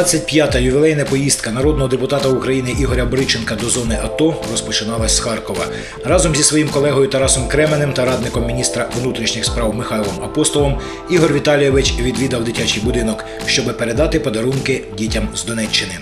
25-та ювілейна поїздка народного депутата України Ігоря Бриченка до зони АТО розпочиналась з Харкова. Разом зі своїм колегою Тарасом Кременем та радником міністра внутрішніх справ Михайлом Апостолом Ігор Віталійович відвідав дитячий будинок, щоб передати подарунки дітям з Донеччини.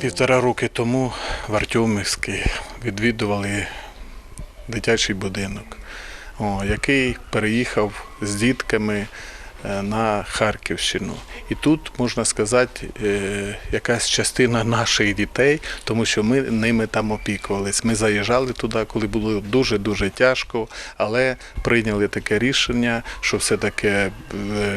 Півтора роки тому в Артемівській відвідували дитячий будинок, який переїхав з дітками на Харківщину. І тут, можна сказати, е, якась частина наших дітей, тому що ми ними там опікувались. Ми заїжджали туди, коли було дуже-дуже тяжко, але прийняли таке рішення, що все-таки е,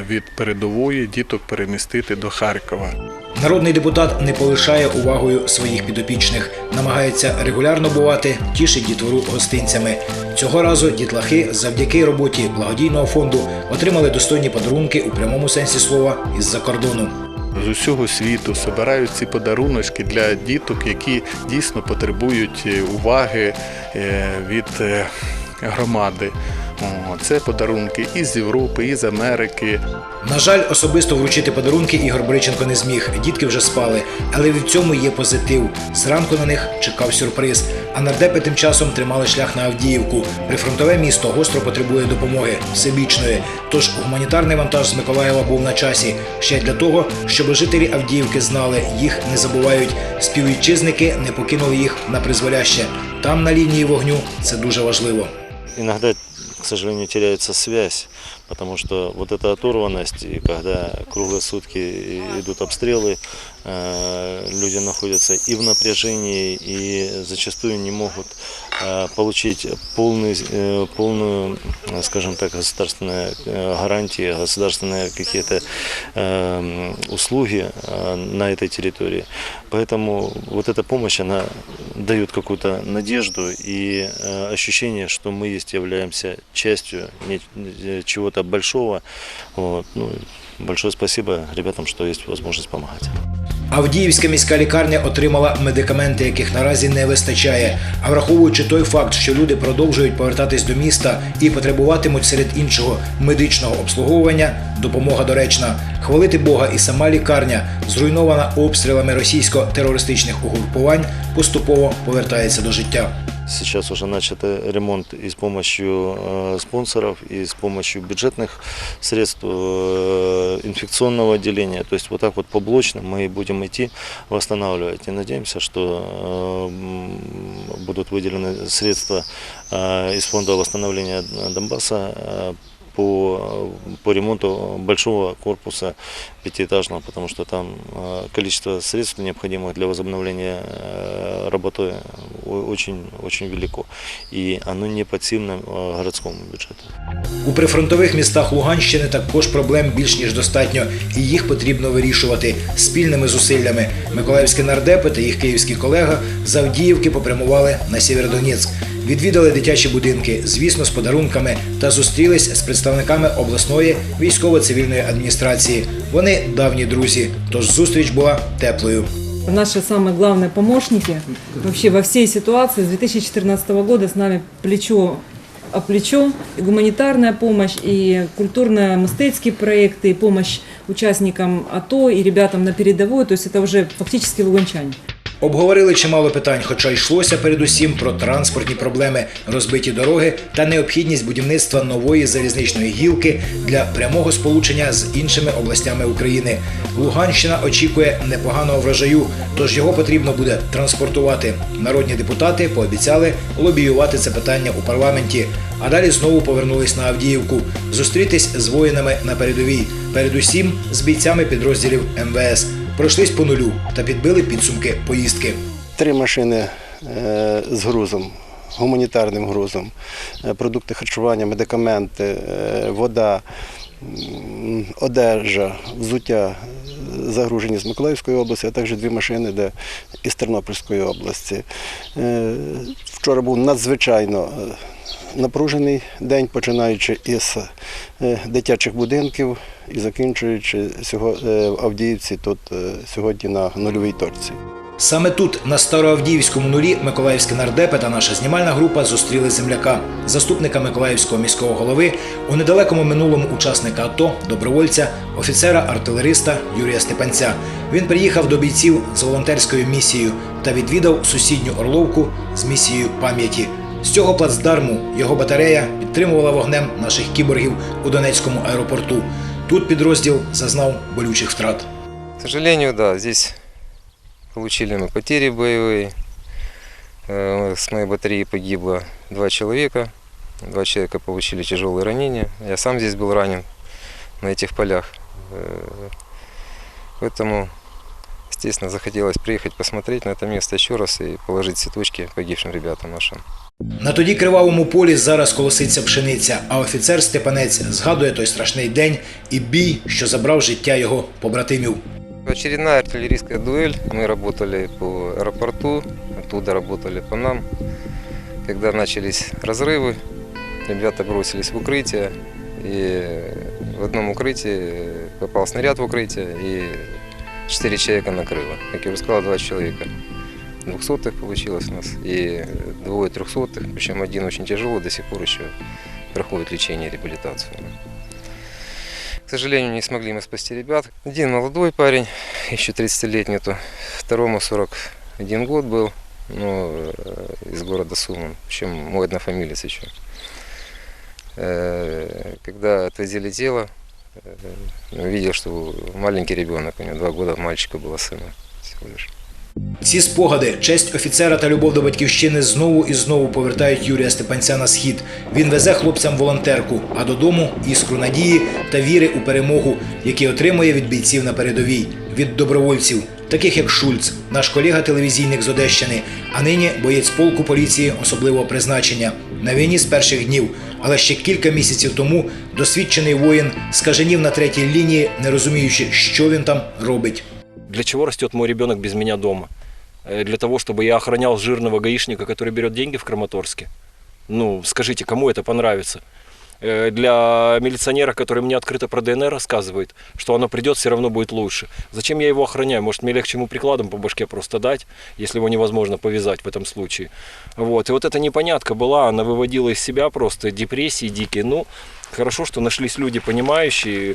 від передової діток перемістити до Харкова. Народний депутат не полишає увагою своїх підопічних, намагається регулярно бувати, тішить дітвору гостинцями. Цього разу дітлахи завдяки роботі благодійного фонду отримали достойні подарунки у прямому сенсі слова із-за кордону. з усього світу збирають ці подаруночки для діток, які дійсно потребують е, уваги е, від е, громади. Це подарунки і з Європи, і з Америки. На жаль, особисто вручити подарунки Ігор Бриченко не зміг. Дітки вже спали, але в цьому є позитив. Зранку на них чекав сюрприз. А нардепи тим часом тримали шлях на Авдіївку. Прифронтове місто гостро потребує допомоги всебічної. Тож гуманітарний вантаж з Миколаєва був на часі ще й для того, щоб жителі Авдіївки знали, їх не забувають. Співвітчизники не покинули їх на призволяще. Там на лінії вогню це дуже важливо. иногда, к сожалению, теряется связь, потому что вот эта оторванность, и когда круглые сутки идут обстрелы, э, люди находятся и в напряжении, и зачастую не могут э, получить полный, э, полную, э, скажем так, государственные э, гарантии, государственные какие-то э, услуги э, на этой территории. Поэтому вот эта помощь, она дает какую-то надежду и э, ощущение, что мы есть являемся частью э, чего-то большого. Вот. Ну, большое спасибо ребятам, что есть возможность помогать. Авдіївська міська лікарня отримала медикаменти, яких наразі не вистачає. А враховуючи той факт, що люди продовжують повертатись до міста і потребуватимуть серед іншого медичного обслуговування, допомога доречна. Хвалити Бога і сама лікарня, зруйнована обстрілами російсько-терористичних угрупувань, поступово повертається до життя. Сейчас уже начат э, ремонт и с помощью э, спонсоров, и с помощью бюджетных средств э, инфекционного отделения. То есть вот так вот поблочно мы будем идти восстанавливать. И надеемся, что э, м, будут выделены средства э, из фонда восстановления Донбасса э, по, по ремонту большого корпуса пятиэтажного, потому что там э, количество средств, необходимых для возобновления э, работы, о- очень, очень велико. И оно не подсильно э, городскому бюджету. У прифронтових містах Луганщини також проблем більш ніж достатньо, і їх потрібно вирішувати спільними зусиллями. Миколаївські нардепи та їх київські колега з Авдіївки попрямували на Сєвєродонецьк. Відвідали дитячі будинки, звісно, з подарунками, та зустрілись з представниками обласної військово-цивільної адміністрації. Вони давні друзі, тож зустріч була теплою. Наши самые главные помощники вообще во всей ситуации с 2014 года с нами плечо о плечо, и гуманитарная помощь, и культурно-мистецкие проекты, и помощь участникам АТО, и ребятам на передовой, то есть это уже фактически луганчане. Обговорили чимало питань, хоча йшлося передусім про транспортні проблеми, розбиті дороги та необхідність будівництва нової залізничної гілки для прямого сполучення з іншими областями України. Луганщина очікує непоганого врожаю, тож його потрібно буде транспортувати. Народні депутати пообіцяли лобіювати це питання у парламенті. А далі знову повернулись на Авдіївку зустрітись з воїнами на передовій, передусім з бійцями підрозділів МВС. Пройшлись по нулю та підбили підсумки поїздки. Три машини е, з грузом, гуманітарним грузом, е, продукти харчування, медикаменти, е, вода, одежа, взуття загружені з Миколаївської області, а також дві машини, де із Тернопільської області. Вчора був надзвичайно напружений день, починаючи із е, дитячих будинків і закінчуючи е, в Авдіївці тут е, сьогодні на нульовій точці. Саме тут, на Староавдіївському нулі, миколаївські нардепи та наша знімальна група зустріли земляка, заступника Миколаївського міського голови, у недалекому минулому учасника АТО, добровольця, офіцера-артилериста Юрія Степанця. Він приїхав до бійців з волонтерською місією та відвідав сусідню Орловку з місією пам'яті. З цього плацдарму його батарея підтримувала вогнем наших кіборгів у Донецькому аеропорту. Тут підрозділ зазнав болючих втрат. К сожалению, да, здесь получили мы потери боевые. Э, С моей батареи погибло два человека. Два человека получили тяжелые ранения. Я сам здесь был ранен на этих полях. Э, Поэтому, естественно, захотелось приехать посмотреть на это место еще раз и положить цветочки погибшим ребятам нашим. На тоді кривавому полі зараз колоситься пшениця, а офіцер Степанець згадує той страшний день і бій, що забрав життя його побратимів. Очередная артиллерийская дуэль. Мы работали по аэропорту, оттуда работали по нам. Когда начались разрывы, ребята бросились в укрытие. И в одном укрытии попал снаряд в укрытие, и четыре человека накрыло. Как я уже сказал, два человека. Двухсотых получилось у нас, и двое трехсотых, причем один очень тяжелый, до сих пор еще проходит лечение и реабилитацию. К сожалению, не смогли мы спасти ребят. Один молодой парень, еще 30-летний, то второму 41 год был, ну, э, из города Суман, причем мой однофамилец еще. Э, Когда отвозили тело, э, увидел, что маленький ребенок, у него два года мальчика было сына всего лишь. Ці спогади, честь офіцера та любов до батьківщини знову і знову повертають Юрія Степанця на схід. Він везе хлопцям волонтерку, а додому іскру надії та віри у перемогу, які отримує від бійців на передовій, від добровольців, таких як Шульц, наш колега телевізійник з Одещини, а нині боєць полку поліції особливого призначення на війні з перших днів. Але ще кілька місяців тому досвідчений воїн скаженів на третій лінії, не розуміючи, що він там робить. Для чего растет мой ребенок без меня дома? Э, Для того, чтобы я охранял жирного гаишника, который берет деньги в Краматорске? Ну, скажите, кому это понравится? Э, Для милиционера, который мне открыто про ДНР рассказывает, что оно придет, все равно будет лучше. Зачем я его охраняю? Может, мне легче ему прикладом по башке просто дать, если его невозможно повязать в этом случае. Вот. И вот эта непонятка была, она выводила из себя просто депрессии дикие. Ну, хорошо, что нашлись люди понимающие,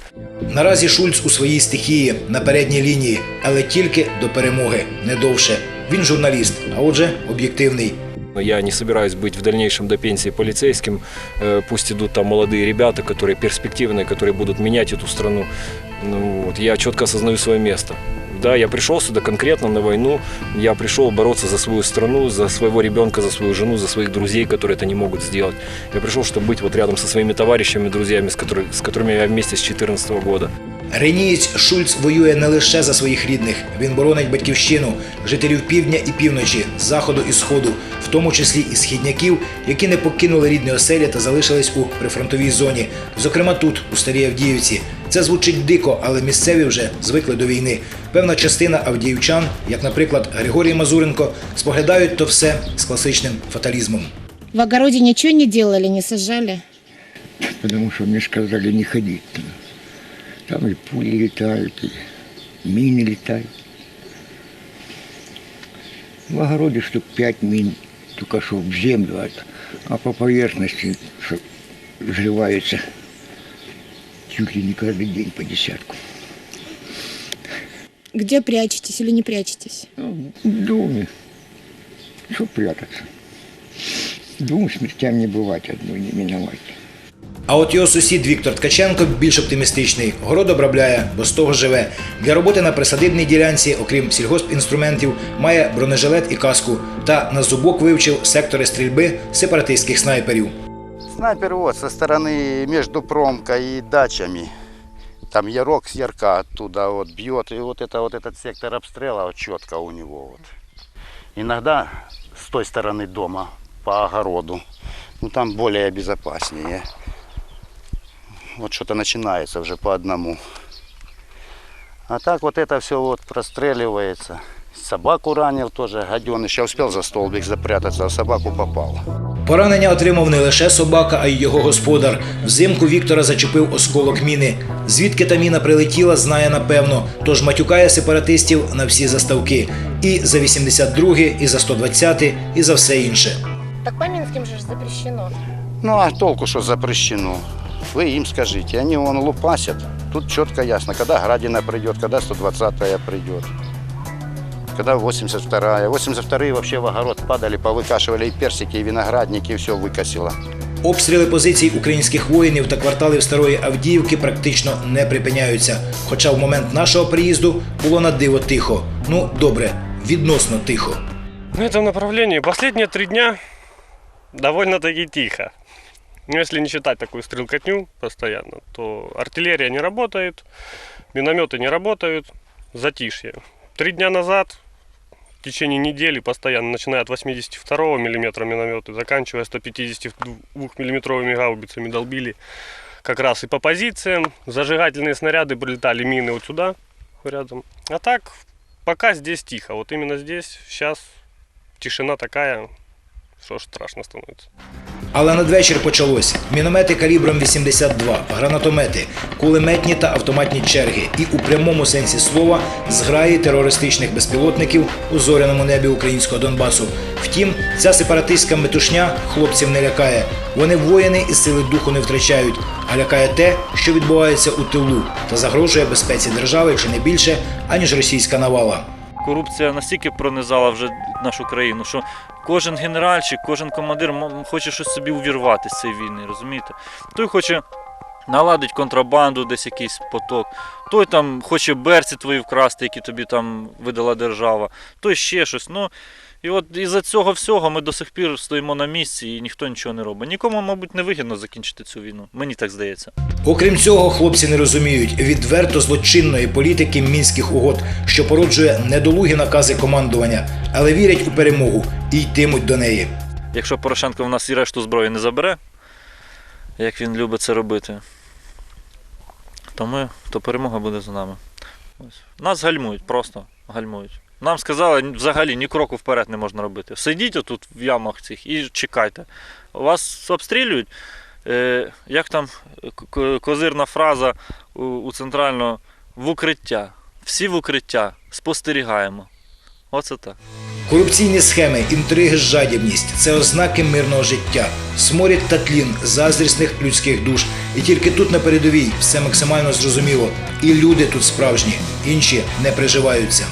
Наразі Шульц у своїй стихії на передній лінії, але тільки до перемоги, не довше. Він журналіст, а отже, об'єктивний. Я не собираюсь быть в дальнейшем до пенсии полицейским. Э, Пусть идут там молодые ребята, которые перспективные, которые будут менять эту страну. Ну, вот, я четко осознаю свое место. Да, я пришел сюда конкретно на войну. Я пришел бороться за свою страну, за своего ребенка, за свою жену, за своих друзей, которые это не могут сделать. Я пришел, чтобы быть вот рядом со своими товарищами, друзьями, с, которых- с которыми я вместе с 2014 года. Ренієць Шульц воює не лише за своїх рідних. Він боронить батьківщину, жителів півдня і півночі, заходу і сходу, в тому числі і східняків, які не покинули рідні оселі та залишились у прифронтовій зоні. Зокрема, тут, у Старій Авдіївці. Це звучить дико, але місцеві вже звикли до війни. Певна частина авдіївчан, як, наприклад, Григорій Мазуренко, споглядають то все з класичним фаталізмом. В огороде ничего не делали, не сажали. потому что мне сказали не ходить туда. Там и пули летают, и мины летают. В огороде штук пять мин, только что в землю, а, а по поверхности взрывается чуть ли не каждый день по десятку. Где прячетесь или не прячетесь? Ну, в доме. Что прятаться? Двум смертям не бывать, одной не миновать. А от його сусід Віктор Ткаченко більш оптимістичний. Город обробляє, бо з того живе. Для роботи на присадибній ділянці, окрім сільгоспінструментів, має бронежилет і каску. Та на зубок вивчив сектори стрільби сепаратистських снайперів. Снайпер вот со стороны между промкой и дачами. Там ярок с ярка оттуда вот бьет. И вот это вот этот сектор обстрела вот четко у него вот. Иногда с той стороны дома по огороду. Ну там более безопаснее. Вот что-то начинается уже по одному. А так вот это все вот простреливается. Собаку ранил тоже, гаденыш. Я успел за столбик запрятаться, а в собаку попал. Поранення отримав не лише собака, а й його господар. Взимку Віктора зачепив осколок міни. Звідки та міна прилетіла, знає напевно. Тож матюкає сепаратистів на всі заставки. І за 82-й, і за 120-й, і за все інше. Так по Минским же запрещено. Ну а толку, что запрещено? Вы им скажите, они вон лупасят. Тут четко ясно, когда Градина придет, когда 120-я придет. Когда 82-я. 82-е вообще в огород падали, повыкашивали и персики, и виноградники, и все выкосило. Обстріли позицій українських воїнів та кварталів Старої Авдіївки практично не припиняються. Хоча в момент нашого приїзду було на диво тихо. Ну, добре, відносно тихо. На этом направлении последние три дня довольно-таки тихо. Но если не считать такую стрелкотню постоянно, то артиллерия не работает, минометы не работают, затишье. Три дня назад, в течение недели, постоянно, начиная от 82 мм минометы, заканчивая 152 миллиметровыми гаубицами, долбили как раз и по позициям. Зажигательные снаряды прилетали, мины вот сюда, рядом. А так, пока здесь тихо. Вот именно здесь, сейчас тишина такая, что аж страшно становится. Але надвечір почалось. Міномети калібром 82, гранатомети, кулеметні та автоматні черги. І у прямому сенсі слова зграї терористичних безпілотників у зоряному небі українського Донбасу. Втім, ця сепаратистська метушня хлопців не лякає. Вони воїни і сили духу не втрачають, а лякає те, що відбувається у тилу та загрожує безпеці держави чи не більше, аніж російська навала. корупція настільки пронизала вже нашу країну, що кожен генеральчик, кожен командир хоче щось собі увірвати з цієї війни, розумієте? Той хоче наладить контрабанду, десь якийсь поток, той там хоче берці твої вкрасти, які тобі там видала держава, той ще щось. Ну, і от із-за цього всього ми до сих пір стоїмо на місці і ніхто нічого не робить. Нікому, мабуть, не вигідно закінчити цю війну. Мені так здається. Окрім цього, хлопці не розуміють відверто злочинної політики мінських угод, що породжує недолугі накази командування, але вірять у перемогу і йтимуть до неї. Якщо Порошенко в нас і решту зброї не забере, як він любить це робити, то, ми, то перемога буде за нами. Ось. Нас гальмують, просто гальмують. Нам сказали, взагалі ні кроку вперед не можна робити. Сидіть отут в ямах цих і чекайте. Вас обстрілюють. Е, як там козирна фраза у центрального в укриття. Всі в укриття. Спостерігаємо. Оце так. Корупційні схеми, інтриги, жадібність це ознаки мирного життя, сморід та тлін заздрісних людських душ. І тільки тут на передовій все максимально зрозуміло. І люди тут справжні, інші не приживаються.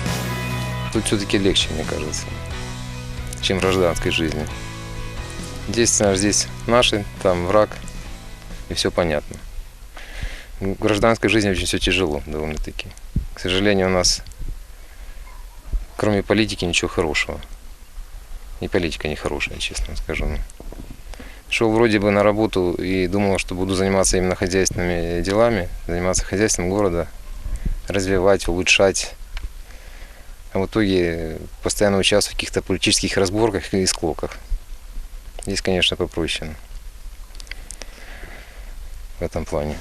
Тут все-таки легче, мне кажется, чем в гражданской жизни. Здесь, знаешь, здесь наши, там враг, и все понятно. В гражданской жизни очень все тяжело довольно-таки. К сожалению, у нас кроме политики ничего хорошего. И политика не хорошая, честно скажу. Шел вроде бы на работу и думал, что буду заниматься именно хозяйственными делами, заниматься хозяйством города, развивать, улучшать. А в итоге постоянно участвую в каких-то политических разборках и склоках. Здесь, конечно, попроще. В этом плане.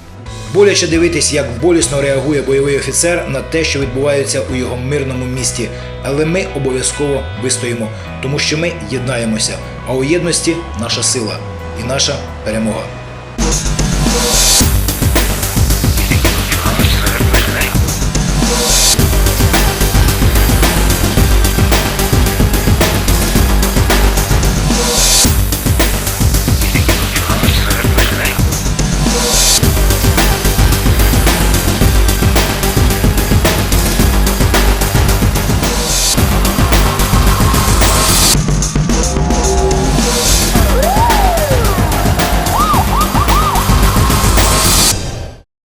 Боляче дивитись, як болісно реагує бойовий офіцер на те, що відбувається у його мирному місті. Але ми обов'язково вистоїмо, тому що ми єднаємося. А у єдності наша сила і наша перемога.